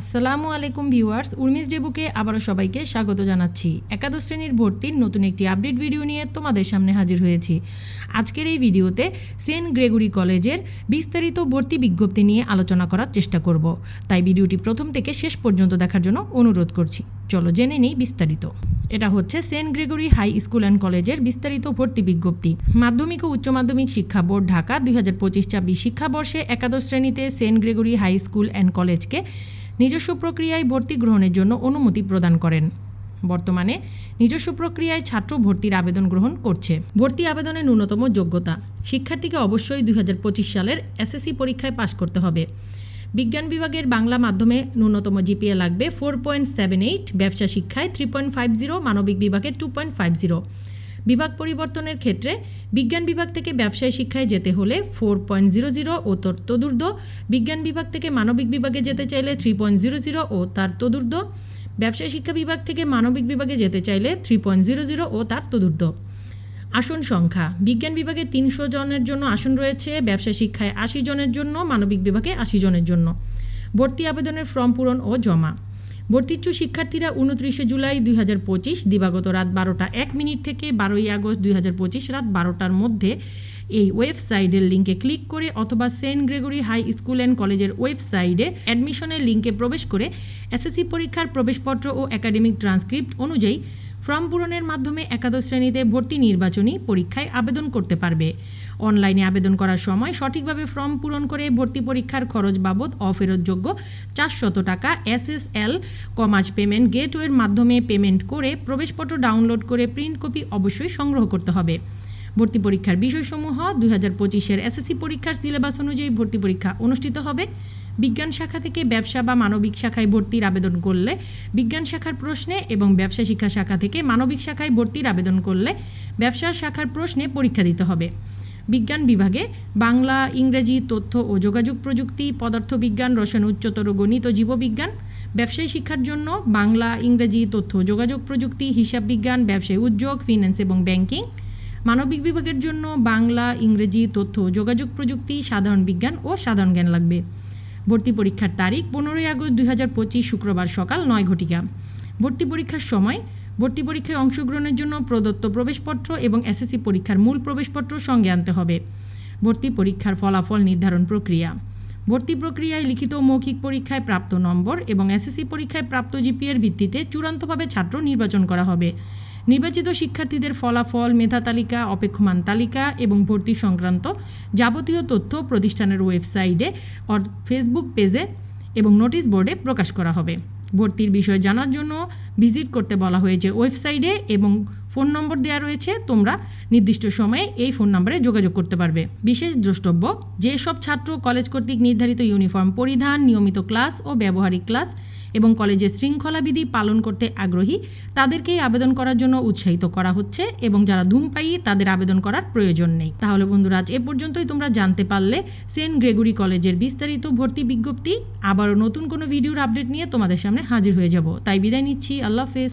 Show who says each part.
Speaker 1: আসসালামু আলাইকুম ভিউয়ার্স উর্মিস ডেবুকে আবারও সবাইকে স্বাগত জানাচ্ছি। একাদশ শ্রেণির ভর্তির নতুন একটি আপডেট ভিডিও নিয়ে তোমাদের সামনে হাজির হয়েছি। আজকের এই ভিডিওতে সেন্ট গ্রেগরি কলেজের বিস্তারিত ভর্তি বিজ্ঞপ্তি নিয়ে আলোচনা করার চেষ্টা করব। তাই ভিডিওটি প্রথম থেকে শেষ পর্যন্ত দেখার জন্য অনুরোধ করছি। চলো জেনে নিই বিস্তারিত। এটা হচ্ছে Saint Gregory high school and কলেজের বিস্তারিত ভর্তি বিজ্ঞপ্তি। মাধ্যমিক ও উচ্চ মাধ্যমিক শিক্ষা বোর্ড ঢাকা দুই হাজার পঁচিশ ছাব্বিশ শিক্ষাবর্ষে একাদশ শ্রেণীতে Saint Gregory high school and কলেজকে নিজস্ব প্রক্রিয়ায় ভর্তি গ্রহণের জন্য অনুমতি প্রদান করেন। বর্তমানে নিজস্ব প্রক্রিয়ায় ছাত্র ভর্তির আবেদন গ্রহণ করছে। ভর্তি আবেদনের ন্যূনতম যোগ্যতা। শিক্ষার্থীকে অবশ্যই দুই হাজার পঁচিশ সালের এসএসসি পরীক্ষায় পাশ করতে হবে। বিজ্ঞান বিভাগের বাংলা মাধ্যমে ন্যূনতম জিপিএ লাগবে ফোর পয়েন্ট সেভেন এইট, ব্যবসা শিক্ষায় থ্রি পয়েন্ট ফাইভ জিরো, মানবিক বিভাগে টু পয়েন্ট ফাইভ জিরো। বিভাগ পরিবর্তনের ক্ষেত্রে বিজ্ঞান বিভাগ থেকে ব্যবসায় শিক্ষায় যেতে হলে ফোর পয়েন্ট জিরো জিরো ও তর তদূর্ধ্ব বিজ্ঞান বিভাগ থেকে মানবিক বিভাগে যেতে চাইলে থ্রি পয়েন্ট জিরো জিরো ও তার তদূর্ধ্ব ব্যবসায় শিক্ষা বিভাগ থেকে মানবিক বিভাগে যেতে চাইলে থ্রি পয়েন্ট জিরো জিরো ও তার তদূর্ধ্ব। আসন সংখ্যা, বিজ্ঞান বিভাগে তিনশো জনের জন্য আসন রয়েছে ব্যবসা শিক্ষায় আশি জনের জন্য, মানবিক বিভাগে আশি জনের জন্য। ভর্তি আবেদনের ফর্ম পূরণ ও জমা। ভর্তিচ্ছু শিক্ষার্থীরা উনত্রিশে জুলাই দুই হাজার পঁচিশ, দিবাগত রাত বারোটা এক মিনিট থেকে বারোই আগস্ট দুই রাত বারোটার মধ্যে এই ওয়েবসাইটের লিঙ্কে ক্লিক করে অথবা Saint Gregory high school and কলেজের ওয়েবসাইটে অ্যাডমিশনের লিঙ্কে প্রবেশ করে এসএসসি পরীক্ষার প্রবেশপত্র ও একাডেমিক ট্রান্সক্রিপ্ট অনুযায়ী ফর্ম পূরণের মাধ্যমে একাদশ শ্রেণীতে ভর্তি নির্বাচনী পরীক্ষায় আবেদন করতে পারবে। অনলাইনে আবেদন করার সময় সঠিকভাবে ফর্ম পূরণ করে ভর্তি পরীক্ষার খরচ বাবদ অফেরতযোগ্য চারশত টাকা এসএসএল, কমার্স পেমেন্ট গেটওয়ের মাধ্যমে পেমেন্ট করে প্রবেশপত্র ডাউনলোড করে প্রিন্ট কপি অবশ্যই সংগ্রহ করতে হবে। ভর্তি পরীক্ষার বিষয়সমূহ দুই হাজার পঁচিশের এসএসসি পরীক্ষার সিলেবাস অনুযায়ী ভর্তি পরীক্ষা অনুষ্ঠিত হবে। বিজ্ঞান শাখা থেকে ব্যবসা বা মানবিক শাখায় ভর্তির আবেদন করলে বিজ্ঞান শাখার প্রশ্নে এবং ব্যবসা শিক্ষা শাখা থেকে মানবিক শাখায় ভর্তির আবেদন করলে ব্যবসার শাখার প্রশ্নে পরীক্ষা দিতে হবে। বিজ্ঞান বিভাগে বাংলা, ইংরেজি, তথ্য ও যোগাযোগ প্রযুক্তি, পদার্থবিজ্ঞান, রসায়ন, উচ্চতর গণিত ও জীববিজ্ঞান, ব্যবসায়ী শিক্ষার জন্য বাংলা, ইংরেজি, তথ্য যোগাযোগ প্রযুক্তি, হিসাব বিজ্ঞান, ব্যবসায়ী উদ্যোগ, ফিন্যান্স এবং ব্যাংকিং। মানবিক বিভাগের জন্য বাংলা, ইংরেজি, তথ্য যোগাযোগ প্রযুক্তি, সাধারণ বিজ্ঞান ও সাধারণ জ্ঞান লাগবে। ভর্তি পরীক্ষার তারিখ পনেরোই আগস্ট দুই পঁচিশ শুক্রবার সকাল নয় ঘটিকা। ভর্তি পরীক্ষার সময় ভর্তি পরীক্ষায় অংশগ্রহণের জন্য প্রদত্ত প্রবেশপত্র এবং এসএসসি পরীক্ষার মূল প্রবেশপত্র সঙ্গে আনতে হবে। ভর্তি পরীক্ষার ফলাফল নির্ধারণ প্রক্রিয়া। ভর্তি প্রক্রিয়ায় লিখিত মৌখিক পরীক্ষায় প্রাপ্ত নম্বর এবং এসএসসি পরীক্ষায় প্রাপ্ত জিপিএর ভিত্তিতে চূড়ান্তভাবে ছাত্র নির্বাচন করা হবে। নির্বাচিত শিক্ষার্থীদের ফলাফল, মেধা তালিকা, অপেক্ষমান তালিকা এবং ভর্তি সংক্রান্ত যাবতীয় তথ্য প্রতিষ্ঠানের ওয়েবসাইটে ফেসবুক পেজে এবং নোটিশ বোর্ডে প্রকাশ করা হবে। ভর্তির বিষয় জানার জন্য ভিজিট করতে বলা হয়েছে ওয়েবসাইটে এবং ফোন নম্বর দেওয়া রয়েছে, তোমরা নির্দিষ্ট সময়ে এই ফোন নম্বরে যোগাযোগ করতে পারবে। বিশেষ দ্রষ্টব্য যেসব ছাত্র কলেজ কর্তৃক নির্ধারিত ইউনিফর্ম পরিধান, নিয়মিত ক্লাস ও ব্যবহারিক ক্লাস এবং কলেজের শৃঙ্খলাবিধি পালন করতে আগ্রহী, তাদেরকেই আবেদন করার জন্য উৎসাহিত করা হচ্ছে এবং যারা ধূমপায়ী, তাদের আবেদন করার প্রয়োজন নেই। তাহলে বন্ধুরা, আজ এ পর্যন্তই তোমরা জানতে পারলে। সেন্ট গ্রেগরি কলেজের বিস্তারিত ভর্তি বিজ্ঞপ্তি। আবারও নতুন কোনো ভিডিওর আপডেট নিয়ে তোমাদের সামনে হাজির হয়ে যাব। তাই বিদায় নিচ্ছি। আল্লাহ হাফেজ।